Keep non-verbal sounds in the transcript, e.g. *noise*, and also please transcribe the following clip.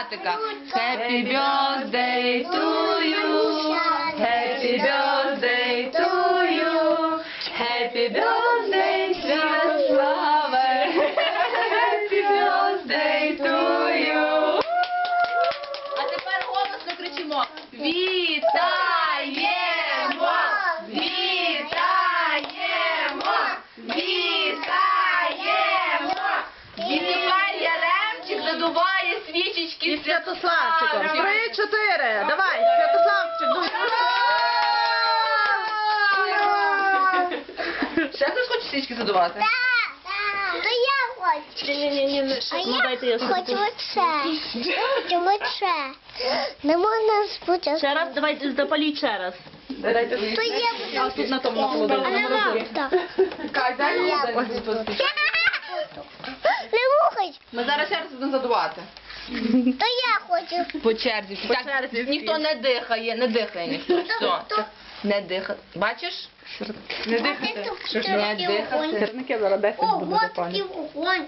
Тепер для святика. Happy birthday to you. Happy birthday to you. Happy birthday, Святославе. Happy birthday to you. А тепер голосно кричимо. Вітаємо! Яремчик задуває свічечки І Святославчиком. Святославчиком. Три, чотири. Давай, Святославчик. дуй. Ще хтось хоче свічки задувати? То я хочу. Ні-ні-ні, А ну дайте я я хочу оце. Хочу оце. Не можна спути. Ще раз, давайте запаліть ще раз. То я буду. Тут на тому на А холодильнику. не вам. Так. Кай, дай мені Я *laughs* Ми зараз ще раз будемо задувати. То я хочу. По черзі. По Так, черзі ніхто не дихає, не дихає ніхто. Все. Хто? Не дихає. Бачиш? Не тут Не дихати. Сірники зараз 10 О, буде запалювати. такий вогонь.